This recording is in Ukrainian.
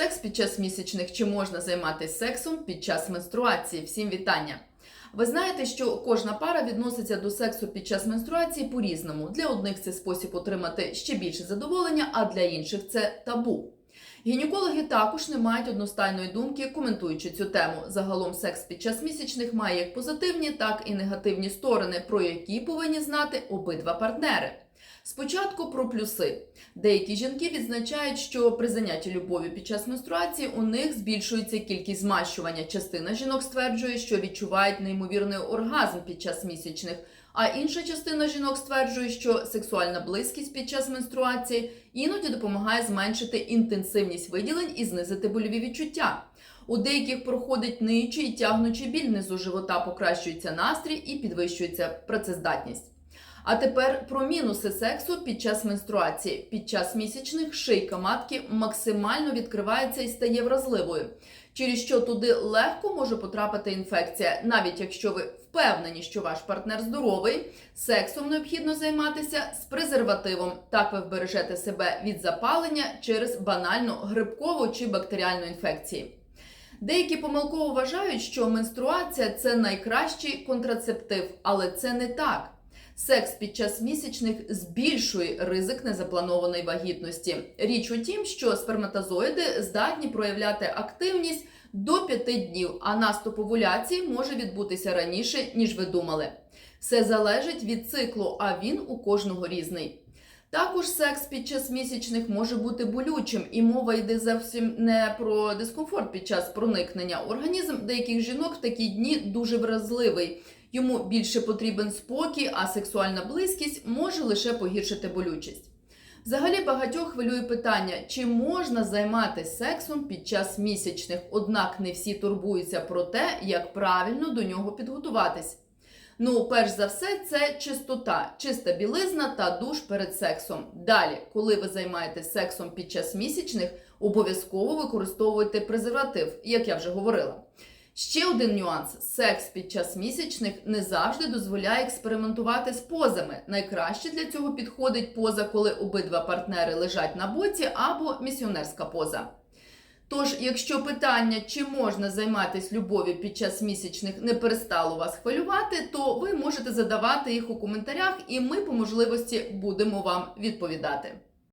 Секс під час місячних чи можна займатися сексом під час менструації? Всім вітання! Ви знаєте, що кожна пара відноситься до сексу під час менструації по-різному. Для одних це спосіб отримати ще більше задоволення, а для інших це табу. Гінекологи також не мають одностайної думки, коментуючи цю тему. Загалом секс під час місячних має як позитивні, так і негативні сторони, про які повинні знати обидва партнери. Спочатку про плюси. Деякі жінки відзначають, що при занятті любов'ю під час менструації у них збільшується кількість змащування. Частина жінок стверджує, що відчувають неймовірний оргазм під час місячних. А інша частина жінок стверджує, що сексуальна близькість під час менструації іноді допомагає зменшити інтенсивність виділень і знизити больові відчуття. У деяких проходить ниючий і тягнучий біль внизу живота, покращується настрій і підвищується працездатність. А тепер про мінуси сексу під час менструації. Під час місячних шийка матки максимально відкривається і стає вразливою, через що туди легко може потрапити інфекція. Навіть якщо ви впевнені, що ваш партнер здоровий, сексом необхідно займатися з презервативом. Так ви вбережете себе від запалення через банальну грибкову чи бактеріальну інфекції. Деякі помилково вважають, що менструація це найкращий контрацептив, але це не так. Секс під час місячних збільшує ризик незапланованої вагітності. Річ у тім, що сперматозоїди здатні проявляти активність до 5 днів, а наступ овуляції може відбутися раніше, ніж ви думали. Все залежить від циклу, а він у кожного різний. Також секс під час місячних може бути болючим, і мова йде зовсім не про дискомфорт під час проникнення. Організм деяких жінок в такі дні дуже вразливий. Йому більше потрібен спокій, а сексуальна близькість може лише погіршити болючість. Взагалі багатьох хвилює питання, чи можна займатися сексом під час місячних, однак не всі турбуються про те, як правильно до нього підготуватись. Ну, перш за все, це чистота, чиста білизна та душ перед сексом. Далі, коли ви займаєтесь сексом під час місячних, обов'язково використовуйте презерватив, як я вже говорила. Ще один нюанс: секс під час місячних не завжди дозволяє експериментувати з позами. Найкраще для цього підходить поза, коли обидва партнери лежать на боці, або місіонерська поза. Тож, якщо питання, чи можна займатися любов'ю під час місячних, не перестало вас хвилювати, то ви можете задавати їх у коментарях, і ми по можливості будемо вам відповідати.